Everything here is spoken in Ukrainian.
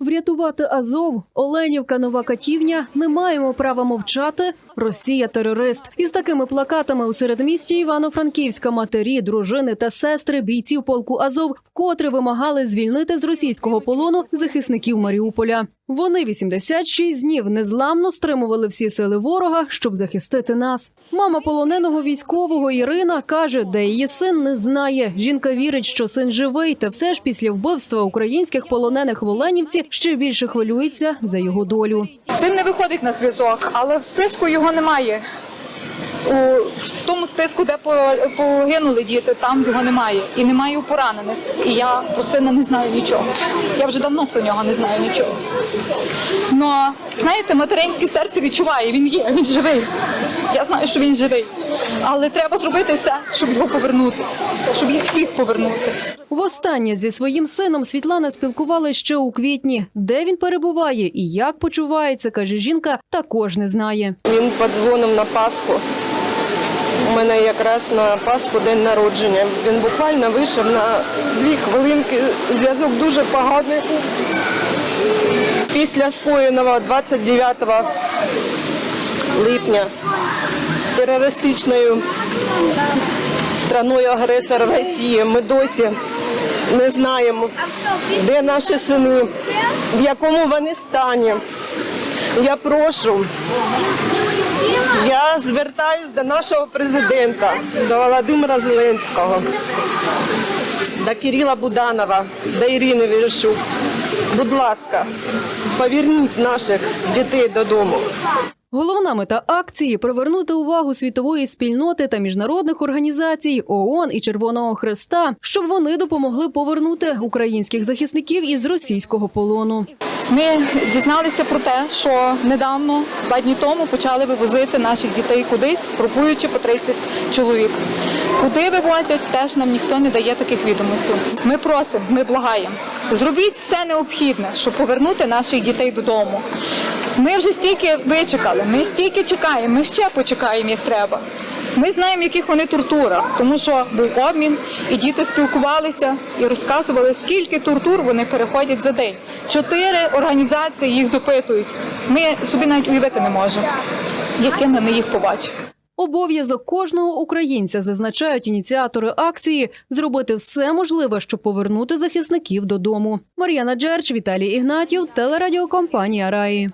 Врятувати Азов, Оленівка, Нова Катівня. Не маємо права мовчати. Росія терорист. Із такими плакатами у середмісті Івано-Франківська матері, дружини та сестри бійців полку Азов вкотре вимагали звільнити з російського полону захисників Маріуполя. Вони 86 днів незламно стримували всі сили ворога, щоб захистити нас. Мама полоненого військового Ірина каже, де її син не знає. Жінка вірить, що син живий, та все ж після вбивства українських полонених в Оленівці ще більше хвилюється за його долю. Син не виходить на зв'язок, але в списку його немає. У в тому списку, де погинули діти, там його немає. І немає у поранених. І я про сина не знаю нічого. Я вже давно про нього не знаю нічого. Ну, знаєте, материнське серце відчуває, він є, він живий. Я знаю, що він живий. Але треба зробити все, щоб його повернути, щоб їх всіх повернути. Востаннє зі своїм сином Світлана спілкувалася ще у квітні. Де він перебуває і як почувається, каже жінка, також не знає. Він подзвонив на Пасху. У мене якраз на Пасху день народження. Він буквально вийшов на дві хвилинки. Зв'язок дуже поганий. Після скоєного 29 липня терористичною страною агресора Росії ми досі не знаємо, де наші сини, в якому вони стані. Я прошу звертаюсь до нашого президента, до Володимира Зеленського, до Кирила Буданова, до Ірини Верещук. Будь ласка, поверніть наших дітей додому. Головна мета акції привернути увагу світової спільноти та міжнародних організацій ООН і Червоного Хреста, щоб вони допомогли повернути українських захисників із російського полону. Ми дізналися про те, що недавно, два дні тому, почали вивозити наших дітей кудись, групуючи по 30 чоловік. Куди вивозять, теж нам ніхто не дає таких відомостей. Ми просимо, ми благаємо. Зробіть все необхідне, щоб повернути наших дітей додому. Ми вже стільки вичекали, ми стільки чекаємо, ми ще почекаємо, як треба. Ми знаємо, яких вони тортурах, тому що був обмін, і діти спілкувалися і розказували, скільки тортур вони переходять за день. Чотири організації їх допитують. Ми собі навіть уявити не можемо, якими ми їх побачимо. Обов'язок кожного українця зазначають ініціатори акції зробити все можливе, щоб повернути захисників додому. Мар'яна Джерч, Віталій Ігнатів, телерадіокомпанія Раї.